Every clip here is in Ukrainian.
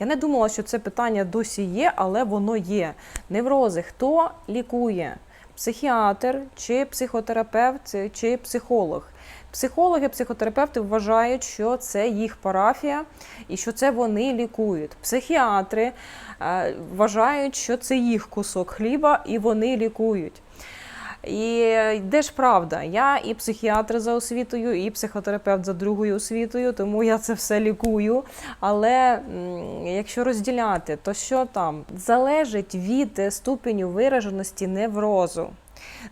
Я не думала, що це питання досі є, але воно є. Неврози хто лікує? Психіатр, чи психотерапевт, чи психолог. Психологи, психотерапевти вважають, що це їх парафія і що це вони лікують. Психіатри е, вважають, що це їх кусок хліба, і вони лікують. І де ж правда? Я і психіатр за освітою, і психотерапевт за другою освітою, тому я це все лікую. Але якщо розділяти, то що там залежить від е, ступеню вираженості неврозу.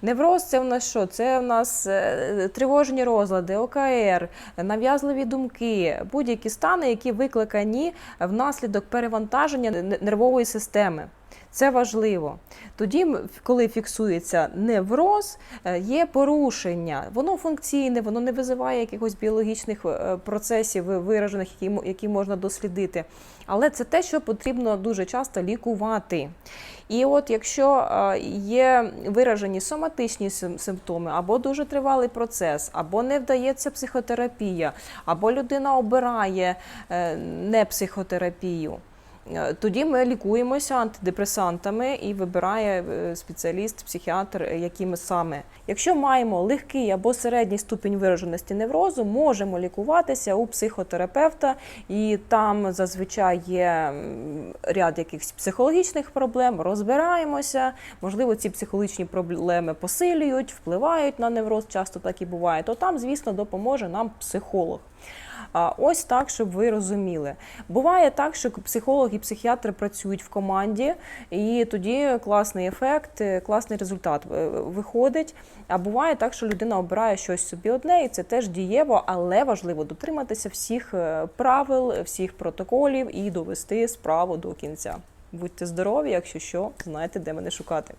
Невроз це в нас що? Це в нас е, тривожні розлади, ОКР, нав'язливі думки, будь-які стани, які викликані внаслідок перевантаження нервової системи. Це важливо. Тоді, коли фіксується невроз, е, є порушення. Воно функційне, воно не визиває якихось біологічних е, процесів виражених, які, можна дослідити. Але це те, що потрібно дуже часто лікувати. І от якщо е, є виражені соматичні симптоми, або дуже тривалий процес, або не вдається психотерапія, або людина обирає не психотерапію. Е, Тоді ми лікуємося антидепресантами і вибирає е, спеціаліст, психіатр, е, якими саме. Якщо маємо легкий або середній ступінь вираженості неврозу, можемо лікуватися у психотерапевта, і там зазвичай є ряд якихось психологічних проблем. Розбираємося. Можливо, ці психологічні проблеми посилюють, впливають на невроз. Часто так і буває. То там, звісно, допоможе нам психолог. Ось так, щоб ви розуміли. Буває так, що психолог і психіатр працюють в команді, і тоді класний ефект, е, класний результат е, виходить. А буває так, що людина обирає щось собі одне, і це теж дієво, але важливо дотриматися всіх е, правил, всіх протоколів і довести справу до кінця. Будьте здорові, якщо що, знаєте, де мене шукати.